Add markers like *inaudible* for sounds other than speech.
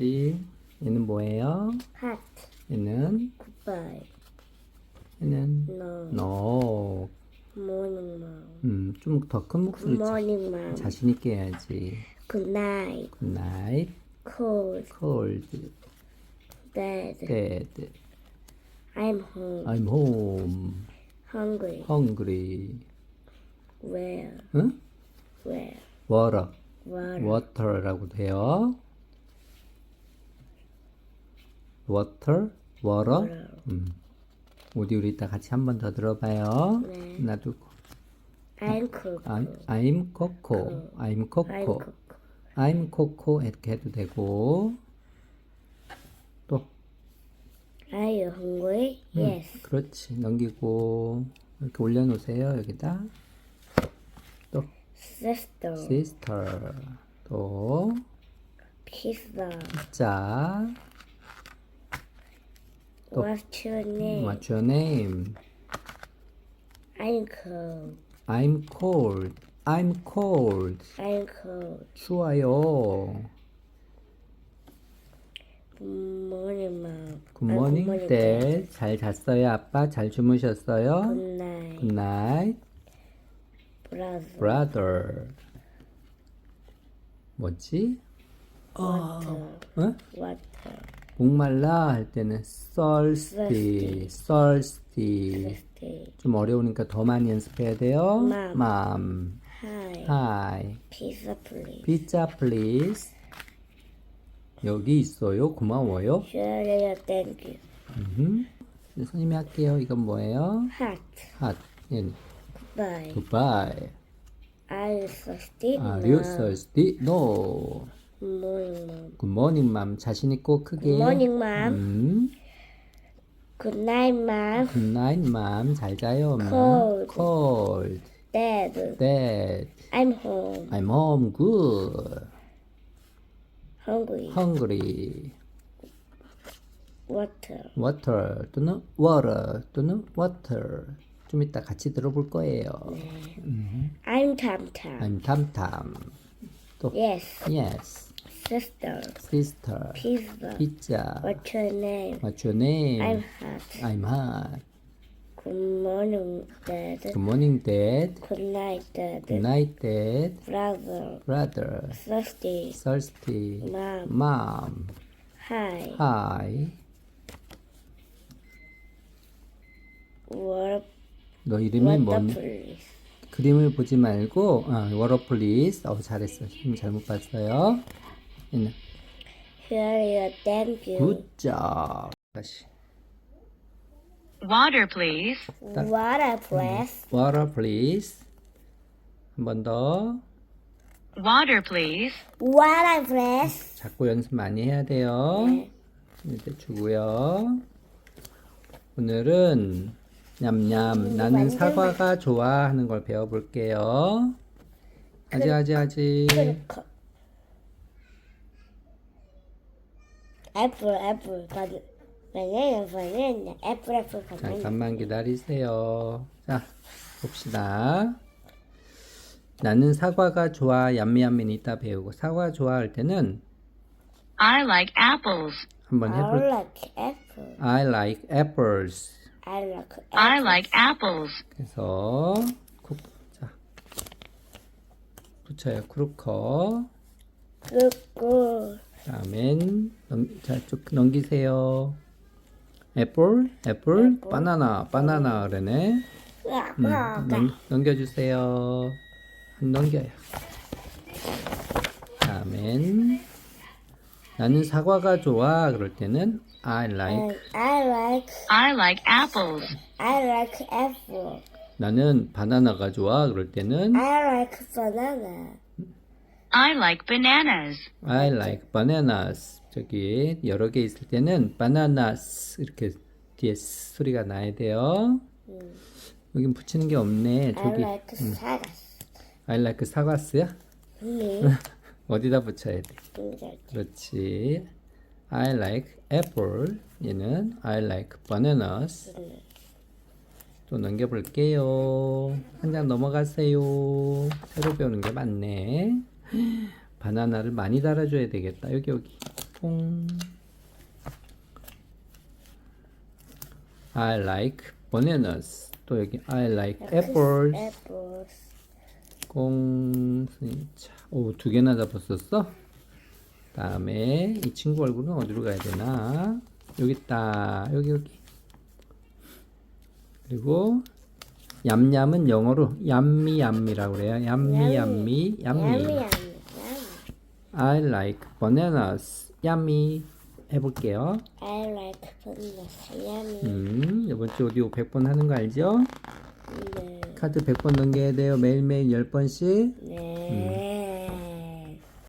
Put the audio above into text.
뭐지? 얘는 뭐예요? Hat. 얘는 Goodbye. 얘는 No. 너. Morning, mom. 음, 좀 더 큰 목소리 Good morning, mom. 자신 있게 해야지. Good night. Good night, Cold. cold, Dead. dead. I'm home. I'm home, Hungry. hungry. Where? 응? Where? water, Water. water라고 돼요. Water, water. 음. 오디오 이따 같이 한 번 더 들어봐요. 네. 나도 I'm cool. I'm, I'm Coco, I'm Coco, I'm Coco 이렇게 해도 되고 또 Are you hungry? Yes. 그렇지 넘기고 이렇게 올려놓으세요 여기다 또 Sister. sister 또 Pizza. 자 또. What's your name? What's your name? I'm cold. I'm cold. I'm cold. I'm cold. 추워요. Good morning, mom. Good 아, morning, good morning, Dad. 잘 잤어요, 아빠? 잘 주무셨어요? Good night, Good night, brother. brother. 뭐지? Water. 응? Water. 목말라 할 때는 thirsty, thirsty. Thirsty. 좀 어려우니까 더 많이 연습해야 돼요. Mom. Mom. Hi. Hi. Pizza, please. Pizza, please. 여기 있어요. 고마워요. Sure, thank you. 음. 선생님이 할게요. 이건 뭐예요? Hot. Hot. 예. Bye. Goodbye. Are you thirsty? Are you thirsty? No. Morning, mom. Good morning, mom. 자신 있고 크게. Good morning, mom. 음. Good night, mom. Good night, mom. 잘 자요, 엄마. Cold. Cold. Dad. Dad. I'm home. I'm home. Good. Hungry. Hungry. Water. Water 또는 water 또는 water. 좀 이따 같이 들어볼 거예요. I'm Tam Tam. I'm tamtam. 또 Yes. yes. Sister. Sister. Pizza. Pizza. What's your name? What's your name? I'm hot. I'm hot. Good morning, Dad. Good morning, Dad. Good night, Dad. Good night, Dad. Brother. Brother. Thirsty. Thirsty. Mom. Mom. Hi. Hi. What? 너 이름이 What 뭔? 그림을 보지 말고 아, please. 어 잘했어. 힘 잘못 봤어요. 얘는 Here, thank you. good job. 다시. Water, please. Water, please. water please. 한 번 더. Water, please. Water, please. 자꾸 연습 많이 해야 돼요. 네. 이제 주고요. 오늘은 냠냠 나는 사과가 좋아 하는 걸 배워볼게요. 아지 아지 아지. 크로커. 애플, 애플, 바드. 바나나, 바나나. 애플, 애플, 바나나. 잠깐만 기다리세요. 자 봅시다. 나는 사과가 좋아 얌미얌미는 이따 배우고 사과 좋아할 때는 I like apples. 한번 I 해볼. like apple. I like apples. I like apple. I like apples. 그래서 쿡, 자 붙여요 크루커. 그리고 다음엔 넘, 자, 쭉 넘기세요. 애플, 애플, 바나나, 바나나 그러네. 음, 넘, 넘겨주세요. 안 넘겨요. 다음엔 나는 사과가 좋아 그럴 때는 I like I like I like apples. I like apple. 나는 바나나가 좋아 그럴 때는 I like banana. I like bananas. I like bananas. 저기 여러 개 있을 때는 bananas 이렇게 뒤에 소리가 나야 돼요. 여긴 붙이는 게 없네. I 저기 like sagas. I like 사과스야? 네. *laughs* 어디다 붙여야 돼? 그렇지. I like apple. 얘는 I like bananas. 또 넘겨볼게요. 한 장 넘어가세요. 새로 배우는 게 많네. *gasps* 바나나를 많이 달아줘야 되겠다. 여기 여기. 뽕. I like bananas. 또 여기 I like apples. apples. 공, 차. 오, 두 개나 잡았었어? 다음에 이 친구 얼굴은 어디로 가야 되나? 여기 있다. 여기, 여기. 그리고 얌얌은 영어로 얌미얌미라고 그래요. 얌미얌미, 얌미. Yummy, I like bananas. 얌미. 해볼게요. I like bananas. Yummy. 음, 이번 주 오디오 100번 하는 거 알죠? 네. 카드 100번 넘겨야 돼요. 매일매일 10번씩. 네.